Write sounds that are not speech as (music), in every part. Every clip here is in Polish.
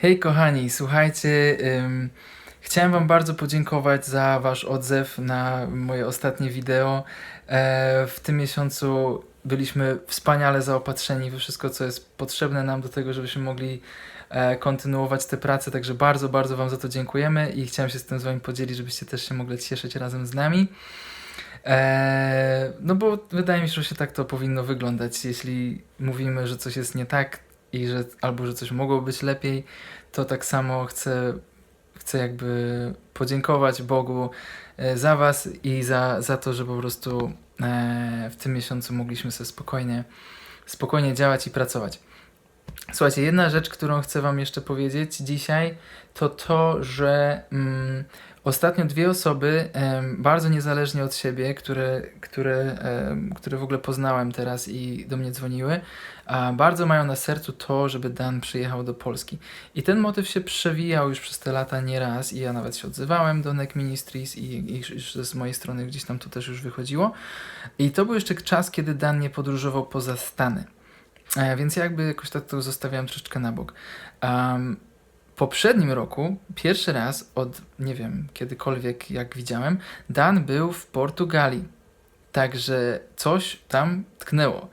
Hej kochani, słuchajcie, ym, chciałem wam bardzo podziękować za wasz odzew na moje ostatnie wideo. E, w tym miesiącu byliśmy wspaniale zaopatrzeni we wszystko, co jest potrzebne nam do tego, żebyśmy mogli e, kontynuować tę pracę, także bardzo, bardzo wam za to dziękujemy i chciałem się z tym z wami podzielić, żebyście też się mogli cieszyć razem z nami. E, no bo wydaje mi się, że się tak to powinno wyglądać. Jeśli mówimy, że coś jest nie tak i że albo że coś mogło być lepiej, to tak samo chcę, chcę jakby podziękować Bogu e, za Was i za, za to, że po prostu e, w tym miesiącu mogliśmy sobie spokojnie, spokojnie działać i pracować. Słuchajcie, jedna rzecz, którą chcę Wam jeszcze powiedzieć dzisiaj, to to, że mm, ostatnio dwie osoby, bardzo niezależnie od siebie, które, które, które w ogóle poznałem teraz i do mnie dzwoniły, bardzo mają na sercu to, żeby Dan przyjechał do Polski. I ten motyw się przewijał już przez te lata nieraz i ja nawet się odzywałem do NEC Ministries i, i z mojej strony gdzieś tam to też już wychodziło. I to był jeszcze czas, kiedy Dan nie podróżował poza Stany. E, Więc ja jakby jakoś tak to zostawiałem troszeczkę na bok. Um, poprzednim roku, pierwszy raz od, nie wiem, kiedykolwiek jak widziałem, Dan był w Portugalii. Także coś tam tknęło,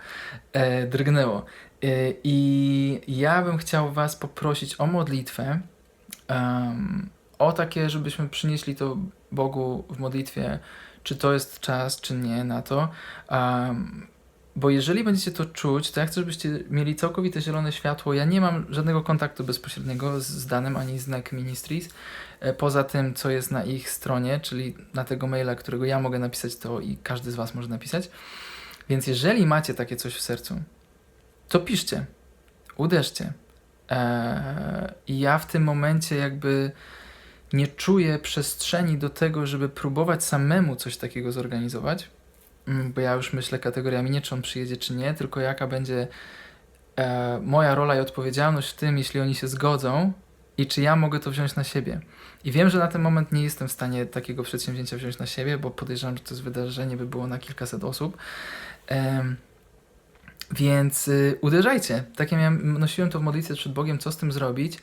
e, drgnęło. E, I ja bym chciał Was poprosić o modlitwę, em, o takie, żebyśmy przynieśli to Bogu w modlitwie, czy to jest czas, czy nie na to. Um, bo jeżeli będziecie to czuć, to ja chcę, żebyście mieli całkowite zielone światło. Ja nie mam żadnego kontaktu bezpośredniego z, z Danem ani z NEC Ministries, e, poza tym, co jest na ich stronie, czyli na tego maila, którego ja mogę napisać, to i każdy z Was może napisać. Więc jeżeli macie takie coś w sercu, to piszcie, uderzcie. Eee, I ja w tym momencie jakby nie czuję przestrzeni do tego, żeby próbować samemu coś takiego zorganizować, bo ja już myślę kategoriami nie czy on przyjedzie, czy nie, tylko jaka będzie e, moja rola i odpowiedzialność w tym, jeśli oni się zgodzą i czy ja mogę to wziąć na siebie. I wiem, że na ten moment nie jestem w stanie takiego przedsięwzięcia wziąć na siebie, bo podejrzewam, że to jest wydarzenie, by było na kilkaset osób. Em, więc y, uderzajcie. Tak ja miałem, nosiłem to w modlitwie przed Bogiem, co z tym zrobić,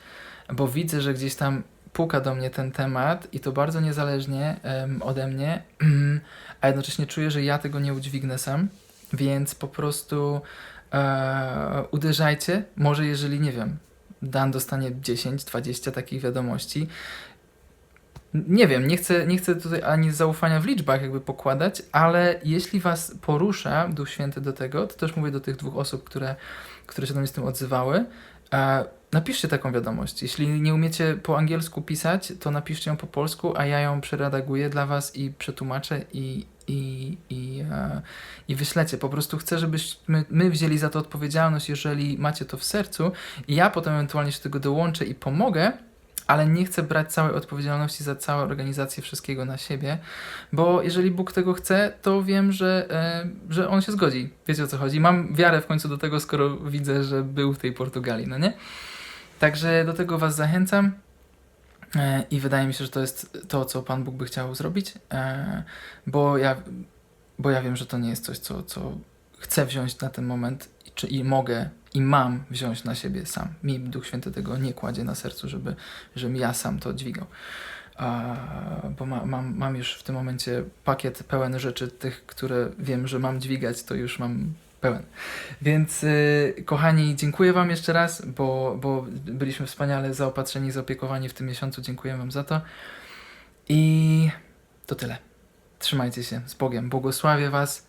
bo widzę, że gdzieś tam puka do mnie ten temat i to bardzo niezależnie em, ode mnie, (clears throat) a jednocześnie czuję, że ja tego nie udźwignę sam, więc po prostu e, uderzajcie. Może jeżeli, nie wiem, Dan dostanie 10, 20 takich wiadomości, nie wiem, nie chcę, nie chcę tutaj ani zaufania w liczbach jakby pokładać, ale jeśli was porusza Duch Święty do tego, to też mówię do tych dwóch osób, które, które się do mnie z tym odzywały, e, napiszcie taką wiadomość. Jeśli nie umiecie po angielsku pisać, to napiszcie ją po polsku, a ja ją przeredaguję dla was i przetłumaczę i, i, i, e, i wyślecie. Po prostu chcę, żebyśmy my wzięli za to odpowiedzialność, jeżeli macie to w sercu i ja potem ewentualnie się do tego dołączę i pomogę, ale nie chcę brać całej odpowiedzialności za całą organizację wszystkiego na siebie, bo jeżeli Bóg tego chce, to wiem, że, e, że On się zgodzi. Wiecie o co chodzi? Mam wiarę w końcu do tego, skoro widzę, że był w tej Portugalii, no nie? Także do tego Was zachęcam. E, I wydaje mi się, że to jest to, co Pan Bóg by chciał zrobić, e, bo ja, bo ja wiem, że to nie jest coś, co, co chcę wziąć na ten moment czy, i mogę i mam wziąć na siebie sam. Mi Duch Święty tego nie kładzie na sercu, żeby, żebym ja sam to dźwigał. A, bo ma, mam, mam już w tym momencie pakiet pełen rzeczy, tych, które wiem, że mam dźwigać, to już mam pełen. Więc y, kochani, dziękuję Wam jeszcze raz, bo, bo byliśmy wspaniale zaopatrzeni, zaopiekowani w tym miesiącu. Dziękuję Wam za to. I to tyle. Trzymajcie się z Bogiem. Błogosławię Was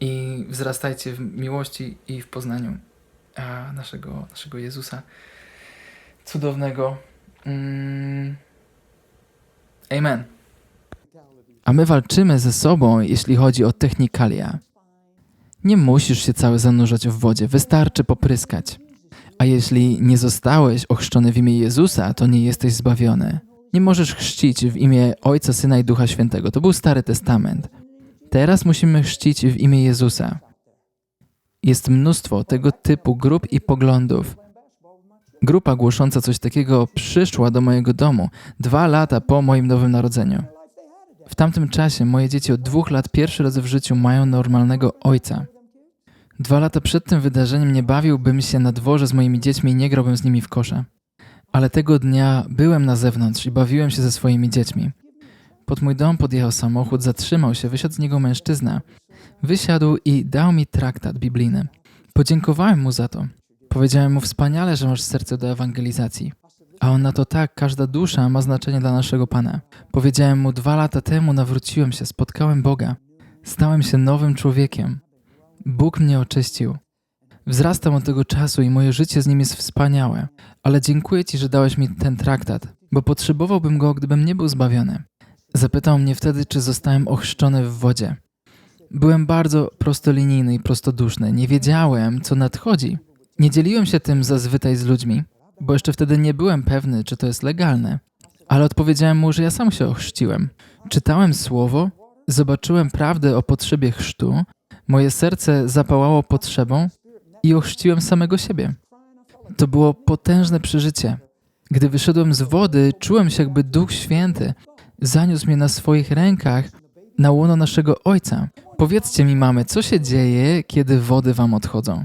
i wzrastajcie w miłości i w poznaniu naszego, naszego Jezusa cudownego. Mm. Amen. A my walczymy ze sobą, jeśli chodzi o technikalia. Nie musisz się cały zanurzać w wodzie, wystarczy popryskać. A jeśli nie zostałeś ochrzczony w imię Jezusa, to nie jesteś zbawiony. Nie możesz chrzcić w imię Ojca, Syna i Ducha Świętego. To był Stary Testament. Teraz musimy chrzcić w imię Jezusa. Jest mnóstwo tego typu grup i poglądów. Grupa głosząca coś takiego przyszła do mojego domu dwa lata po moim nowym narodzeniu. W tamtym czasie moje dzieci od dwóch lat pierwszy raz w życiu mają normalnego ojca. Dwa lata przed tym wydarzeniem nie bawiłbym się na dworze z moimi dziećmi i nie grałbym z nimi w kosza. Ale tego dnia byłem na zewnątrz i bawiłem się ze swoimi dziećmi. Pod mój dom podjechał samochód, zatrzymał się, wysiadł z niego mężczyzna. Wysiadł i dał mi traktat biblijny. Podziękowałem mu za to. Powiedziałem mu wspaniale, że masz serce do ewangelizacji. A on na to tak, każda dusza ma znaczenie dla naszego Pana. Powiedziałem mu, dwa lata temu nawróciłem się, spotkałem Boga. Stałem się nowym człowiekiem. Bóg mnie oczyścił. Wzrastam od tego czasu i moje życie z nim jest wspaniałe. Ale dziękuję Ci, że dałeś mi ten traktat, bo potrzebowałbym go, gdybym nie był zbawiony. Zapytał mnie wtedy, czy zostałem ochrzczony w wodzie. Byłem bardzo prostolinijny i prostoduszny. Nie wiedziałem, co nadchodzi. Nie dzieliłem się tym zazwyczaj z ludźmi, bo jeszcze wtedy nie byłem pewny, czy to jest legalne. Ale odpowiedziałem mu, że ja sam się ochrzciłem. Czytałem słowo, zobaczyłem prawdę o potrzebie chrztu, moje serce zapałało potrzebą i ochrzciłem samego siebie. To było potężne przeżycie. Gdy wyszedłem z wody, czułem się, jakby Duch Święty zaniósł mnie na swoich rękach na łono naszego Ojca. Powiedzcie mi, mamy, co się dzieje, kiedy wody wam odchodzą?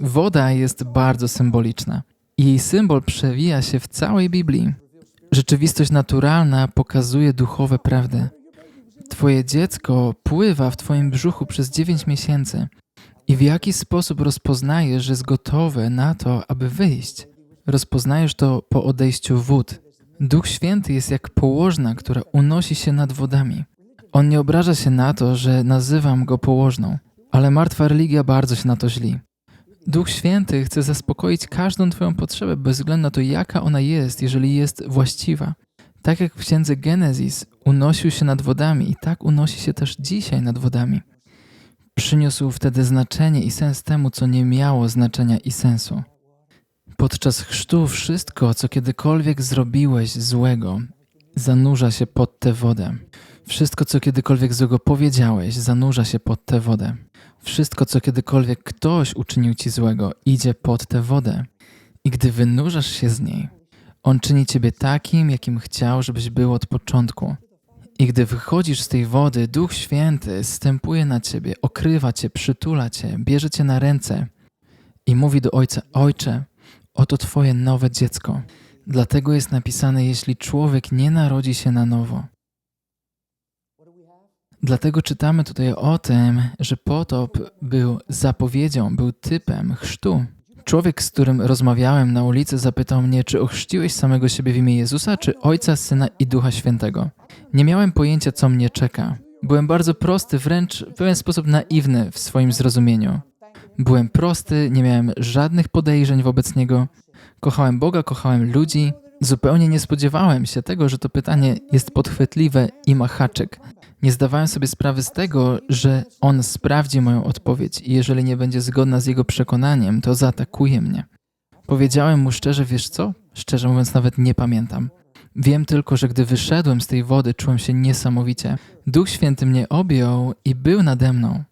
Woda jest bardzo symboliczna. Jej symbol przewija się w całej Biblii. Rzeczywistość naturalna pokazuje duchowe prawdy. Twoje dziecko pływa w Twoim brzuchu przez 9 miesięcy. I w jaki sposób rozpoznajesz, że jest gotowe na to, aby wyjść? Rozpoznajesz to po odejściu wód. Duch Święty jest jak położna, która unosi się nad wodami. On nie obraża się na to, że nazywam go położną, ale martwa religia bardzo się na to źli. Duch Święty chce zaspokoić każdą Twoją potrzebę, bez względu na to, jaka ona jest, jeżeli jest właściwa. Tak jak w księdze Genezis unosił się nad wodami, i tak unosi się też dzisiaj nad wodami. Przyniósł wtedy znaczenie i sens temu, co nie miało znaczenia i sensu. Podczas chrztu wszystko, co kiedykolwiek zrobiłeś złego, zanurza się pod tę wodę. Wszystko, co kiedykolwiek złego powiedziałeś, zanurza się pod tę wodę. Wszystko, co kiedykolwiek ktoś uczynił ci złego, idzie pod tę wodę. I gdy wynurzasz się z niej, on czyni ciebie takim, jakim chciał, żebyś był od początku. I gdy wychodzisz z tej wody, Duch Święty stępuje na ciebie, okrywa cię, przytula cię, bierze cię na ręce i mówi do Ojca: Ojcze, oto Twoje nowe dziecko. Dlatego jest napisane: Jeśli człowiek nie narodzi się na nowo. Dlatego czytamy tutaj o tym, że potop był zapowiedzią, był typem chrztu. Człowiek, z którym rozmawiałem na ulicy, zapytał mnie, czy ochrzciłeś samego siebie w imię Jezusa, czy Ojca, Syna i Ducha Świętego. Nie miałem pojęcia, co mnie czeka. Byłem bardzo prosty, wręcz w pewien sposób naiwny w swoim zrozumieniu. Byłem prosty, nie miałem żadnych podejrzeń wobec Niego. Kochałem Boga, kochałem ludzi. Zupełnie nie spodziewałem się tego, że to pytanie jest podchwytliwe i ma haczyk. Nie zdawałem sobie sprawy z tego, że On sprawdzi moją odpowiedź i jeżeli nie będzie zgodna z Jego przekonaniem, to zaatakuje mnie. Powiedziałem mu szczerze, wiesz co? Szczerze mówiąc, nawet nie pamiętam. Wiem tylko, że gdy wyszedłem z tej wody, czułem się niesamowicie. Duch Święty mnie objął i był nade mną.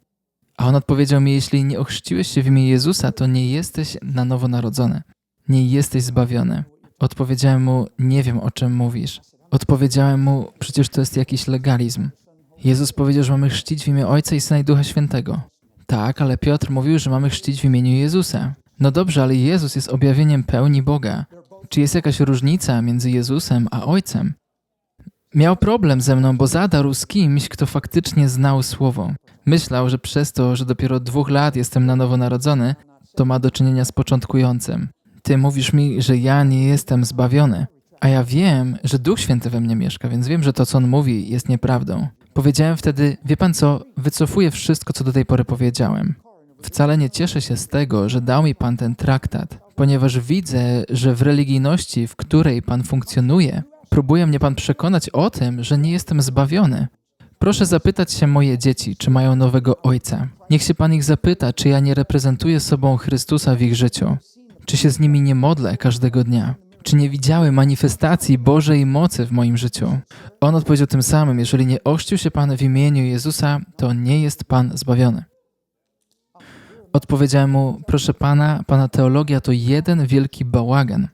A on odpowiedział mi: Jeśli nie ochrzciłeś się w imię Jezusa, to nie jesteś na nowo narodzony. Nie jesteś zbawiony. Odpowiedziałem mu: Nie wiem, o czym mówisz. Odpowiedziałem mu: Przecież to jest jakiś legalizm. Jezus powiedział, że mamy chrzcić w imię Ojca i Syna i Ducha Świętego. Tak, ale Piotr mówił, że mamy chrzcić w imieniu Jezusa. No dobrze, ale Jezus jest objawieniem pełni Boga. Czy jest jakaś różnica między Jezusem a Ojcem? Miał problem ze mną, bo zadarł z kimś, kto faktycznie znał Słowo. Myślał, że przez to, że dopiero dwóch lat jestem na nowo narodzony, to ma do czynienia z początkującym. Ty mówisz mi, że ja nie jestem zbawiony, a ja wiem, że Duch Święty we mnie mieszka, więc wiem, że to, co on mówi, jest nieprawdą. Powiedziałem wtedy, wie pan co, wycofuję wszystko, co do tej pory powiedziałem. Wcale nie cieszę się z tego, że dał mi pan ten traktat, ponieważ widzę, że w religijności, w której pan funkcjonuje, próbuje mnie pan przekonać o tym, że nie jestem zbawiony. Proszę zapytać się moje dzieci, czy mają nowego ojca. Niech się pan ich zapyta, czy ja nie reprezentuję sobą Chrystusa w ich życiu. Czy się z nimi nie modlę każdego dnia. Czy nie widziały manifestacji Bożej mocy w moim życiu? On odpowiedział tym samym: Jeżeli nie ochrzcił się Pan w imieniu Jezusa, to nie jest Pan zbawiony. Odpowiedziałem mu: Proszę Pana, Pana teologia to jeden wielki bałagan.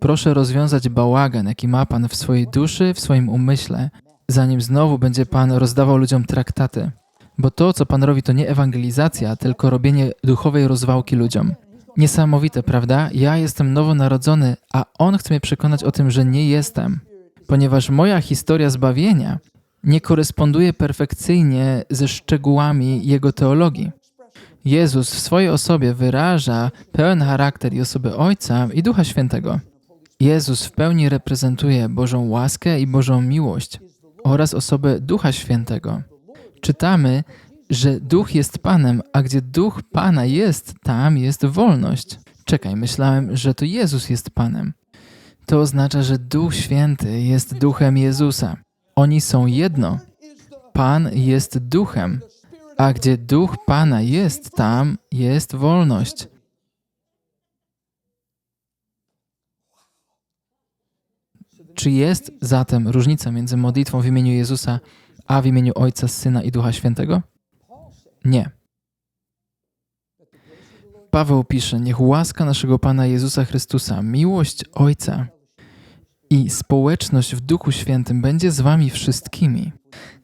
Proszę rozwiązać bałagan, jaki ma Pan w swojej duszy, w swoim umyśle, zanim znowu będzie Pan rozdawał ludziom traktaty. Bo to, co Pan robi, to nie ewangelizacja, tylko robienie duchowej rozwałki ludziom. Niesamowite, prawda? Ja jestem nowonarodzony, a On chce mnie przekonać o tym, że nie jestem, ponieważ moja historia zbawienia nie koresponduje perfekcyjnie ze szczegółami Jego teologii. Jezus w swojej osobie wyraża pełen charakter i osobę Ojca i Ducha Świętego. Jezus w pełni reprezentuje Bożą łaskę i Bożą miłość oraz osobę Ducha Świętego. Czytamy, że Duch jest Panem, a gdzie Duch Pana jest, tam jest wolność. Czekaj, myślałem, że to Jezus jest Panem. To oznacza, że Duch Święty jest Duchem Jezusa. Oni są jedno. Pan jest Duchem, a gdzie Duch Pana jest, tam jest wolność. Czy jest zatem różnica między modlitwą w imieniu Jezusa, a w imieniu Ojca, Syna i Ducha Świętego? Nie. Paweł pisze: Niech łaska naszego Pana Jezusa Chrystusa, miłość Ojca i społeczność w Duchu Świętym będzie z Wami wszystkimi.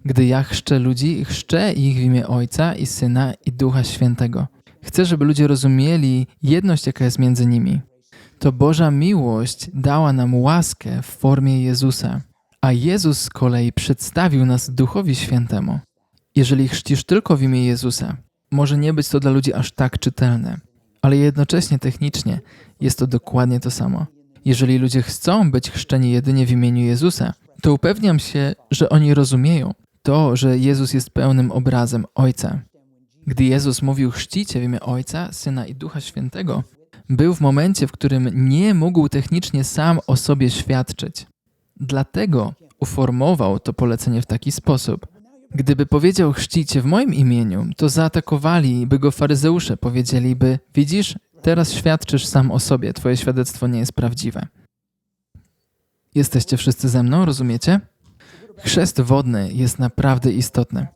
Gdy ja chrzczę ludzi, chrzczę ich w imię Ojca i Syna i Ducha Świętego. Chcę, żeby ludzie rozumieli jedność, jaka jest między nimi. To Boża miłość dała nam łaskę w formie Jezusa, a Jezus z kolei przedstawił nas Duchowi Świętemu. Jeżeli chrzcisz tylko w imię Jezusa, może nie być to dla ludzi aż tak czytelne, ale jednocześnie technicznie jest to dokładnie to samo. Jeżeli ludzie chcą być chrzczeni jedynie w imieniu Jezusa, to upewniam się, że oni rozumieją to, że Jezus jest pełnym obrazem Ojca. Gdy Jezus mówił chrzcicie w imię Ojca, Syna i Ducha Świętego, był w momencie, w którym nie mógł technicznie sam o sobie świadczyć. Dlatego uformował to polecenie w taki sposób. Gdyby powiedział chrzcicie w moim imieniu, to zaatakowaliby go faryzeusze, powiedzieliby: Widzisz, teraz świadczysz sam o sobie, twoje świadectwo nie jest prawdziwe. Jesteście wszyscy ze mną, rozumiecie? Chrzest wodny jest naprawdę istotny.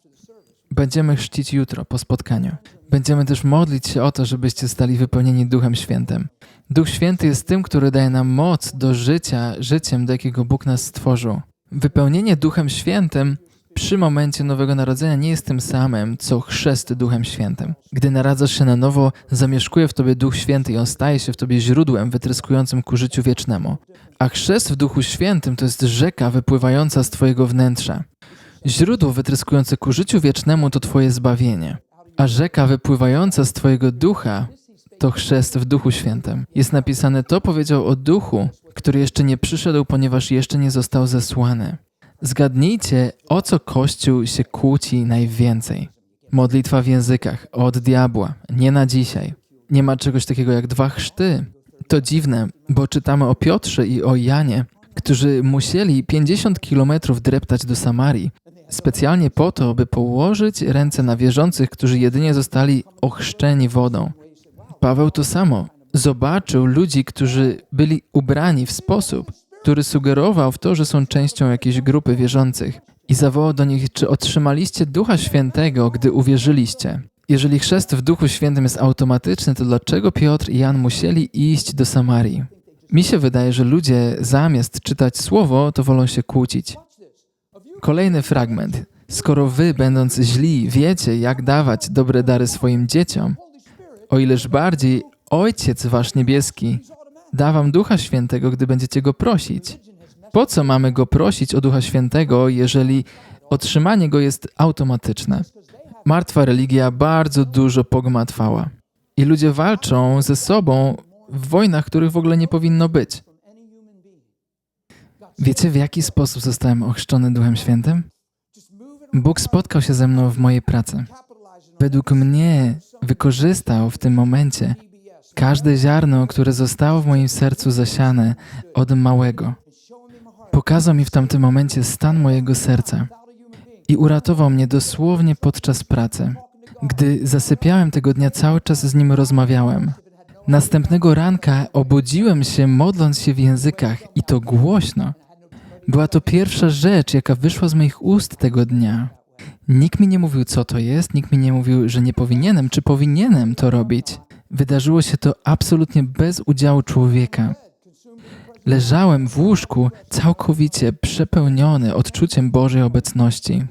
Będziemy chrzcić jutro po spotkaniu. Będziemy też modlić się o to, żebyście stali wypełnieni Duchem Świętym. Duch Święty jest tym, który daje nam moc do życia życiem, do jakiego Bóg nas stworzył. Wypełnienie Duchem Świętym przy momencie Nowego Narodzenia nie jest tym samym, co chrzest Duchem Świętym. Gdy naradzasz się na nowo, zamieszkuje w tobie Duch Święty i on staje się w tobie źródłem wytryskującym ku życiu wiecznemu. A chrzest w Duchu Świętym to jest rzeka wypływająca z twojego wnętrza. Źródło wytryskujące ku życiu wiecznemu to twoje zbawienie. A rzeka wypływająca z twojego ducha to chrzest w Duchu Świętym. Jest napisane, to powiedział o Duchu, który jeszcze nie przyszedł, ponieważ jeszcze nie został zesłany. Zgadnijcie, o co Kościół się kłóci najwięcej. Modlitwa w językach, od diabła, nie na dzisiaj. Nie ma czegoś takiego jak dwa chrzty. To dziwne, bo czytamy o Piotrze i o Janie, którzy musieli 50 kilometrów dreptać do Samarii, specjalnie po to, by położyć ręce na wierzących, którzy jedynie zostali ochrzczeni wodą. Paweł to samo. Zobaczył ludzi, którzy byli ubrani w sposób, który sugerował w to, że są częścią jakiejś grupy wierzących i zawołał do nich, czy otrzymaliście Ducha Świętego, gdy uwierzyliście. Jeżeli chrzest w Duchu Świętym jest automatyczny, to dlaczego Piotr i Jan musieli iść do Samarii? Mi się wydaje, że ludzie zamiast czytać słowo, to wolą się kłócić. Kolejny fragment. Skoro wy, będąc źli, wiecie, jak dawać dobre dary swoim dzieciom, o ileż bardziej Ojciec Wasz Niebieski da Wam Ducha Świętego, gdy będziecie Go prosić. Po co mamy Go prosić o Ducha Świętego, jeżeli otrzymanie Go jest automatyczne? Martwa religia bardzo dużo pogmatwała. I ludzie walczą ze sobą w wojnach, których w ogóle nie powinno być. Wiecie, w jaki sposób zostałem ochrzczony Duchem Świętym? Bóg spotkał się ze mną w mojej pracy. Według mnie wykorzystał w tym momencie każde ziarno, które zostało w moim sercu zasiane od małego. Pokazał mi w tamtym momencie stan mojego serca i uratował mnie dosłownie podczas pracy. Gdy zasypiałem tego dnia, cały czas z nim rozmawiałem. Następnego ranka obudziłem się modląc się w językach i to głośno. Była to pierwsza rzecz, jaka wyszła z moich ust tego dnia. Nikt mi nie mówił, co to jest, nikt mi nie mówił, że nie powinienem, czy powinienem to robić. Wydarzyło się to absolutnie bez udziału człowieka. Leżałem w łóżku całkowicie przepełniony odczuciem Bożej obecności.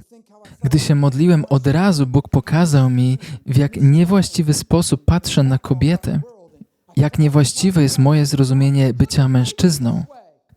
Gdy się modliłem, od razu Bóg pokazał mi, w jak niewłaściwy sposób patrzę na kobiety. jak niewłaściwe jest moje zrozumienie bycia mężczyzną.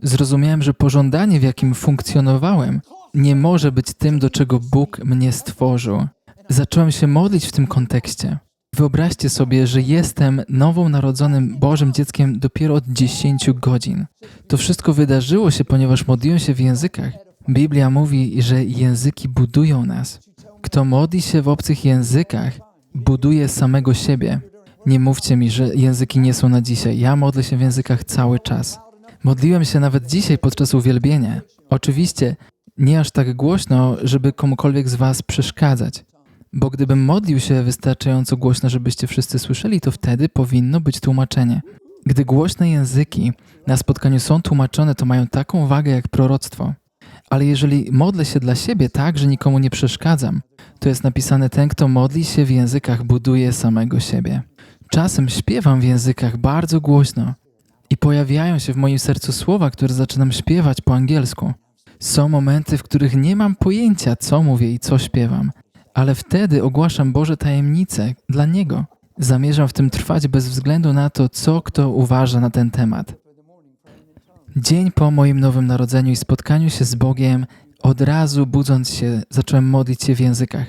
Zrozumiałem, że pożądanie, w jakim funkcjonowałem, nie może być tym, do czego Bóg mnie stworzył. Zacząłem się modlić w tym kontekście. Wyobraźcie sobie, że jestem nową narodzonym Bożym dzieckiem dopiero od 10 godzin. To wszystko wydarzyło się, ponieważ modliłem się w językach. Biblia mówi, że języki budują nas. Kto modli się w obcych językach, buduje samego siebie. Nie mówcie mi, że języki nie są na dzisiaj. Ja modlę się w językach cały czas. Modliłem się nawet dzisiaj podczas uwielbienia. Oczywiście nie aż tak głośno, żeby komukolwiek z Was przeszkadzać. Bo gdybym modlił się wystarczająco głośno, żebyście wszyscy słyszeli, to wtedy powinno być tłumaczenie. Gdy głośne języki na spotkaniu są tłumaczone, to mają taką wagę jak proroctwo. Ale jeżeli modlę się dla siebie tak, że nikomu nie przeszkadzam, to jest napisane: Ten, kto modli się w językach, buduje samego siebie. Czasem śpiewam w językach bardzo głośno i pojawiają się w moim sercu słowa, które zaczynam śpiewać po angielsku. Są momenty, w których nie mam pojęcia, co mówię i co śpiewam, ale wtedy ogłaszam Boże tajemnice dla Niego. Zamierzam w tym trwać bez względu na to, co kto uważa na ten temat. Dzień po moim nowym narodzeniu i spotkaniu się z Bogiem, od razu budząc się, zacząłem modlić się w językach.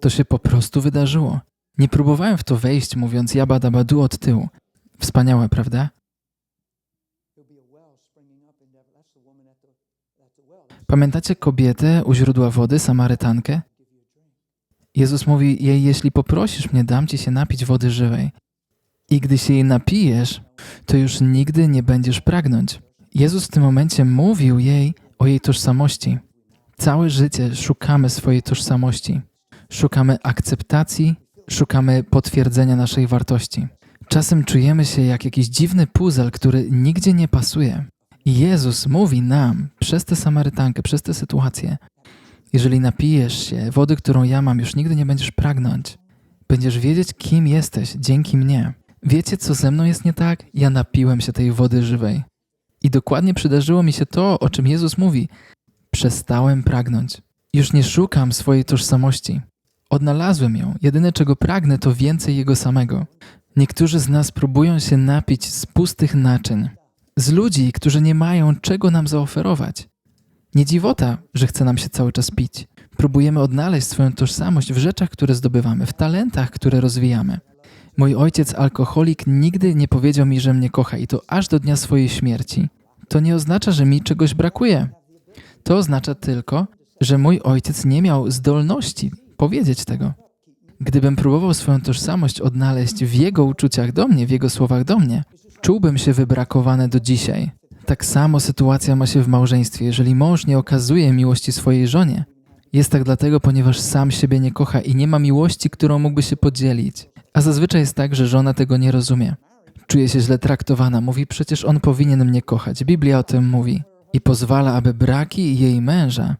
To się po prostu wydarzyło. Nie próbowałem w to wejść, mówiąc jabadabadu od tyłu. Wspaniałe, prawda? Pamiętacie kobietę u źródła wody, Samarytankę? Jezus mówi jej, jeśli poprosisz mnie, dam ci się napić wody żywej. I gdy się jej napijesz, to już nigdy nie będziesz pragnąć. Jezus w tym momencie mówił jej o jej tożsamości. Całe życie szukamy swojej tożsamości. Szukamy akceptacji, szukamy potwierdzenia naszej wartości. Czasem czujemy się jak jakiś dziwny puzzle, który nigdzie nie pasuje. Jezus mówi nam przez tę Samarytankę, przez tę sytuację, jeżeli napijesz się wody, którą ja mam, już nigdy nie będziesz pragnąć. Będziesz wiedzieć, kim jesteś dzięki mnie. Wiecie, co ze mną jest nie tak? Ja napiłem się tej wody żywej. I dokładnie przydarzyło mi się to, o czym Jezus mówi. Przestałem pragnąć. Już nie szukam swojej tożsamości. Odnalazłem ją. Jedyne, czego pragnę, to więcej Jego samego. Niektórzy z nas próbują się napić z pustych naczyń, z ludzi, którzy nie mają czego nam zaoferować. Nie dziwota, że chce nam się cały czas pić. Próbujemy odnaleźć swoją tożsamość w rzeczach, które zdobywamy, w talentach, które rozwijamy. Mój ojciec, alkoholik, nigdy nie powiedział mi, że mnie kocha i to aż do dnia swojej śmierci. To nie oznacza, że mi czegoś brakuje. To oznacza tylko, że mój ojciec nie miał zdolności powiedzieć tego. Gdybym próbował swoją tożsamość odnaleźć w jego uczuciach do mnie, w jego słowach do mnie, czułbym się wybrakowany do dzisiaj. Tak samo sytuacja ma się w małżeństwie. Jeżeli mąż nie okazuje miłości swojej żonie, jest tak dlatego, ponieważ sam siebie nie kocha i nie ma miłości, którą mógłby się podzielić. A zazwyczaj jest tak, że żona tego nie rozumie. Czuje się źle traktowana, mówi przecież on powinien mnie kochać. Biblia o tym mówi. I pozwala, aby braki jej męża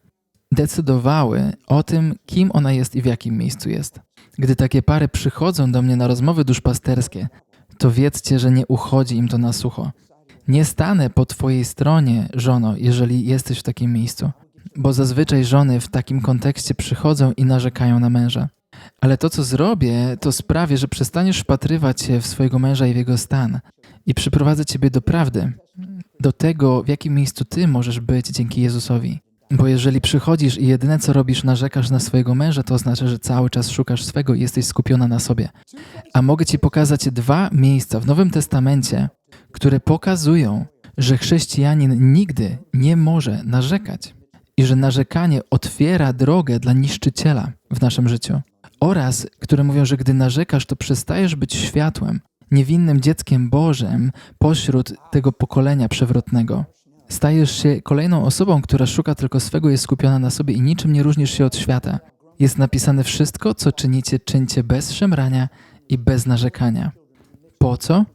decydowały o tym, kim ona jest i w jakim miejscu jest. Gdy takie pary przychodzą do mnie na rozmowy duszpasterskie, to wiedzcie, że nie uchodzi im to na sucho. Nie stanę po Twojej stronie, żono, jeżeli jesteś w takim miejscu, bo zazwyczaj żony w takim kontekście przychodzą i narzekają na męża. Ale to, co zrobię, to sprawię, że przestaniesz wpatrywać się w swojego męża i w jego stan i przyprowadzę Ciebie do prawdy, do tego, w jakim miejscu Ty możesz być dzięki Jezusowi. Bo jeżeli przychodzisz i jedyne co robisz, narzekasz na swojego męża, to oznacza, że cały czas szukasz swego i jesteś skupiona na sobie. A mogę Ci pokazać dwa miejsca w Nowym Testamencie, które pokazują, że chrześcijanin nigdy nie może narzekać i że narzekanie otwiera drogę dla niszczyciela w naszym życiu. Oraz, które mówią, że gdy narzekasz, to przestajesz być światłem, niewinnym dzieckiem Bożym pośród tego pokolenia przewrotnego. Stajesz się kolejną osobą, która szuka tylko swego, jest skupiona na sobie i niczym nie różnisz się od świata. Jest napisane wszystko, co czynicie, czyńcie bez szemrania i bez narzekania. Po co?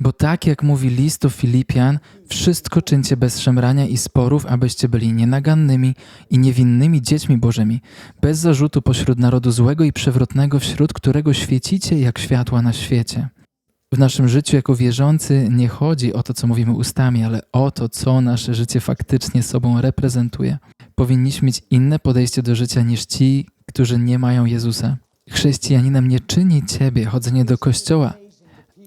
Bo tak jak mówi list do Filipian, wszystko czyńcie bez szemrania i sporów, abyście byli nienagannymi i niewinnymi dziećmi Bożymi, bez zarzutu pośród narodu złego i przewrotnego, wśród którego świecicie jak światła na świecie. W naszym życiu jako wierzący nie chodzi o to, co mówimy ustami, ale o to, co nasze życie faktycznie sobą reprezentuje. Powinniśmy mieć inne podejście do życia niż ci, którzy nie mają Jezusa. Chrześcijaninem nie czyni ciebie chodzenie do kościoła,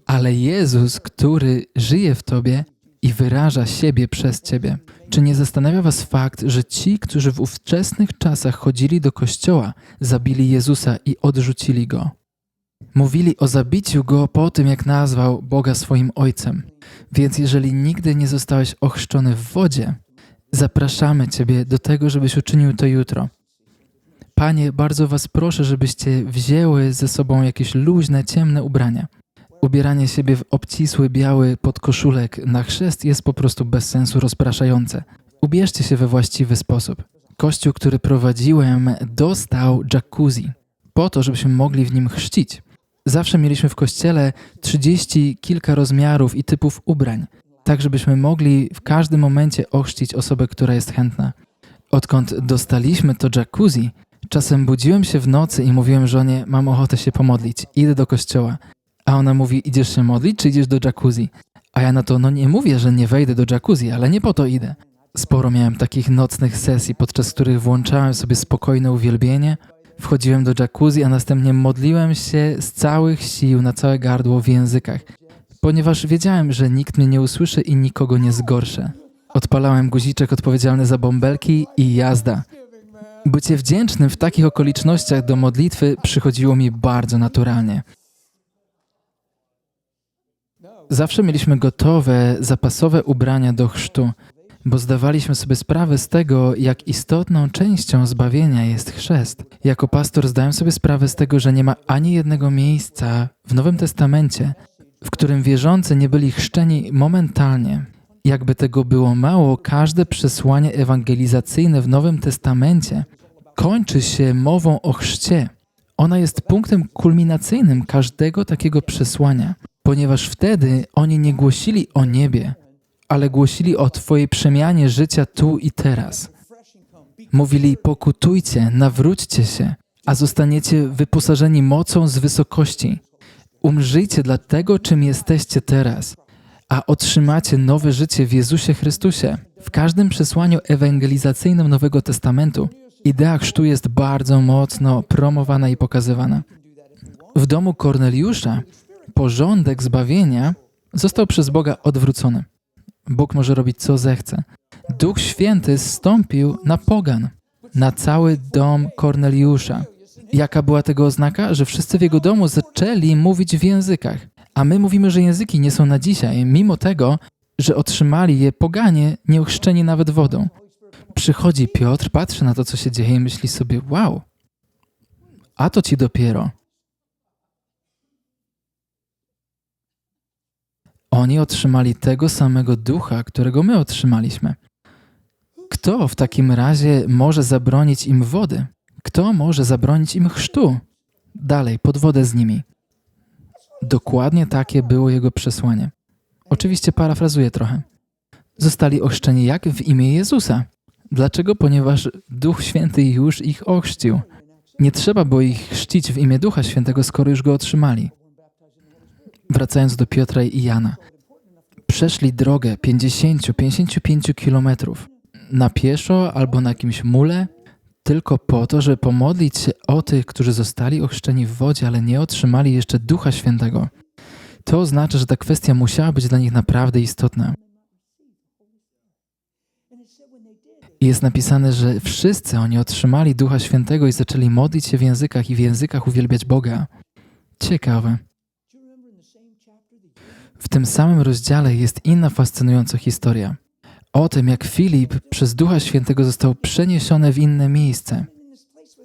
ale Jezus, który żyje w tobie i wyraża siebie przez ciebie. Czy nie zastanawia was fakt, że ci, którzy w ówczesnych czasach chodzili do kościoła, zabili Jezusa i odrzucili go? Mówili o zabiciu go po tym, jak nazwał Boga swoim ojcem. Więc jeżeli nigdy nie zostałeś ochrzczony w wodzie, zapraszamy Ciebie do tego, żebyś uczynił to jutro. Panie, bardzo Was proszę, żebyście wzięły ze sobą jakieś luźne, ciemne ubrania. Ubieranie siebie w obcisły, biały podkoszulek na chrzest jest po prostu bez sensu rozpraszające. Ubierzcie się we właściwy sposób. Kościół, który prowadziłem, dostał jacuzzi po to, żebyśmy mogli w nim chrzcić. Zawsze mieliśmy w kościele trzydzieści kilka rozmiarów i typów ubrań, tak żebyśmy mogli w każdym momencie ochrzcić osobę, która jest chętna. Odkąd dostaliśmy to jacuzzi, czasem budziłem się w nocy i mówiłem żonie, mam ochotę się pomodlić, idę do kościoła. A ona mówi, idziesz się modlić, czy idziesz do jacuzzi? A ja na to, no nie mówię, że nie wejdę do jacuzzi, ale nie po to idę. Sporo miałem takich nocnych sesji, podczas których włączałem sobie spokojne uwielbienie, wchodziłem do jacuzzi, a następnie modliłem się z całych sił na całe gardło w językach, ponieważ wiedziałem, że nikt mnie nie usłyszy i nikogo nie zgorszę. Odpalałem guziczek odpowiedzialny za bąbelki i jazda. Bycie wdzięcznym w takich okolicznościach do modlitwy przychodziło mi bardzo naturalnie. Zawsze mieliśmy gotowe, zapasowe ubrania do chrztu, bo zdawaliśmy sobie sprawę z tego, jak istotną częścią zbawienia jest chrzest. Jako pastor zdałem sobie sprawę z tego, że nie ma ani jednego miejsca w Nowym Testamencie, w którym wierzący nie byli chrzczeni momentalnie. Jakby tego było mało, każde przesłanie ewangelizacyjne w Nowym Testamencie kończy się mową o chrzcie. Ona jest punktem kulminacyjnym każdego takiego przesłania ponieważ wtedy oni nie głosili o niebie, ale głosili o Twojej przemianie życia tu i teraz. Mówili: pokutujcie, nawróćcie się, a zostaniecie wyposażeni mocą z wysokości. Umrzyjcie dla tego, czym jesteście teraz, a otrzymacie nowe życie w Jezusie Chrystusie. W każdym przesłaniu ewangelizacyjnym Nowego Testamentu idea chrztu jest bardzo mocno promowana i pokazywana. W domu Korneliusza porządek zbawienia został przez Boga odwrócony. Bóg może robić co zechce. Duch Święty zstąpił na pogan, na cały dom Korneliusza. Jaka była tego oznaka? Że wszyscy w jego domu zaczęli mówić w językach. A my mówimy, że języki nie są na dzisiaj, mimo tego, że otrzymali je poganie, nieuchrzczeni nawet wodą. Przychodzi Piotr, patrzy na to, co się dzieje i myśli sobie: Wow, a to ci dopiero. Oni otrzymali tego samego ducha, którego my otrzymaliśmy. Kto w takim razie może zabronić im wody? Kto może zabronić im chrztu? Dalej, pod wodę z nimi. Dokładnie takie było jego przesłanie. Oczywiście parafrazuję trochę. Zostali ochrzczeni jak w imię Jezusa. Dlaczego? Ponieważ Duch Święty już ich ochrzcił. Nie trzeba było ich chrzcić w imię Ducha Świętego, skoro już go otrzymali. Wracając do Piotra i Jana. Przeszli drogę 50-55 kilometrów na pieszo albo na jakimś mule, tylko po to, żeby pomodlić się o tych, którzy zostali ochrzczeni w wodzie, ale nie otrzymali jeszcze Ducha Świętego. To oznacza, że ta kwestia musiała być dla nich naprawdę istotna. Jest napisane, że wszyscy oni otrzymali Ducha Świętego i zaczęli modlić się w językach i w językach uwielbiać Boga. Ciekawe. W tym samym rozdziale jest inna fascynująca historia. O tym, jak Filip przez Ducha Świętego został przeniesiony w inne miejsce.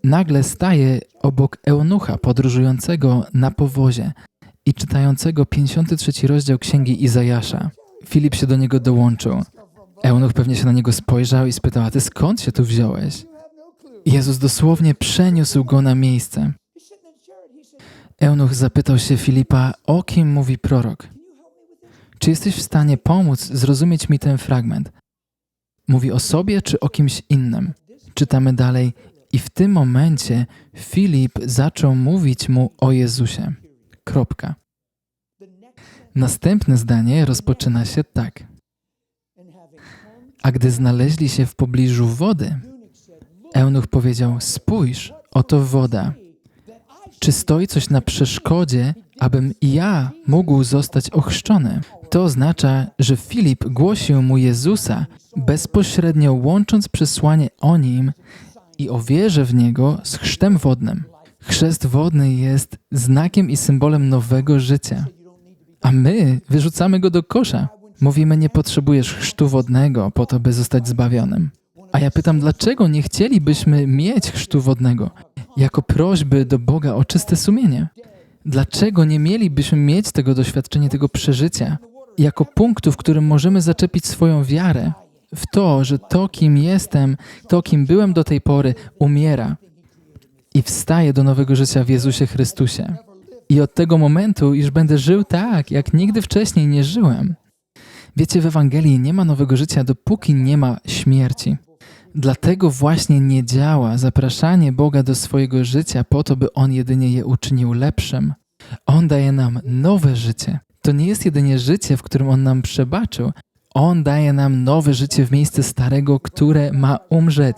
Nagle staje obok eunucha podróżującego na powozie i czytającego 53 rozdział Księgi Izajasza. Filip się do niego dołączył. Eunuch pewnie się na niego spojrzał i spytał, a ty skąd się tu wziąłeś? Jezus dosłownie przeniósł go na miejsce. Eunuch zapytał się Filipa, o kim mówi prorok. Czy jesteś w stanie pomóc zrozumieć mi ten fragment? Mówi o sobie czy o kimś innym? Czytamy dalej. I w tym momencie Filip zaczął mówić mu o Jezusie. Kropka. Następne zdanie rozpoczyna się tak. A gdy znaleźli się w pobliżu wody, eunuch powiedział: Spójrz, oto woda. Czy stoi coś na przeszkodzie, abym ja mógł zostać ochrzczony. To oznacza, że Filip głosił mu Jezusa, bezpośrednio łącząc przesłanie o nim i o wierze w niego z chrztem wodnym. Chrzest wodny jest znakiem i symbolem nowego życia, a my wyrzucamy go do kosza. Mówimy, nie potrzebujesz chrztu wodnego po to, by zostać zbawionym. A ja pytam, dlaczego nie chcielibyśmy mieć chrztu wodnego jako prośby do Boga o czyste sumienie? Dlaczego nie mielibyśmy mieć tego doświadczenia, tego przeżycia, jako punktu, w którym możemy zaczepić swoją wiarę w to, że to, kim jestem, to, kim byłem do tej pory, umiera i wstaje do nowego życia w Jezusie Chrystusie. I od tego momentu już będę żył tak, jak nigdy wcześniej nie żyłem. Wiecie, w Ewangelii nie ma nowego życia, dopóki nie ma śmierci. Dlatego właśnie nie działa zapraszanie Boga do swojego życia po to, by On jedynie je uczynił lepszym. On daje nam nowe życie. To nie jest jedynie życie, w którym On nam przebaczył. On daje nam nowe życie w miejsce starego, które ma umrzeć.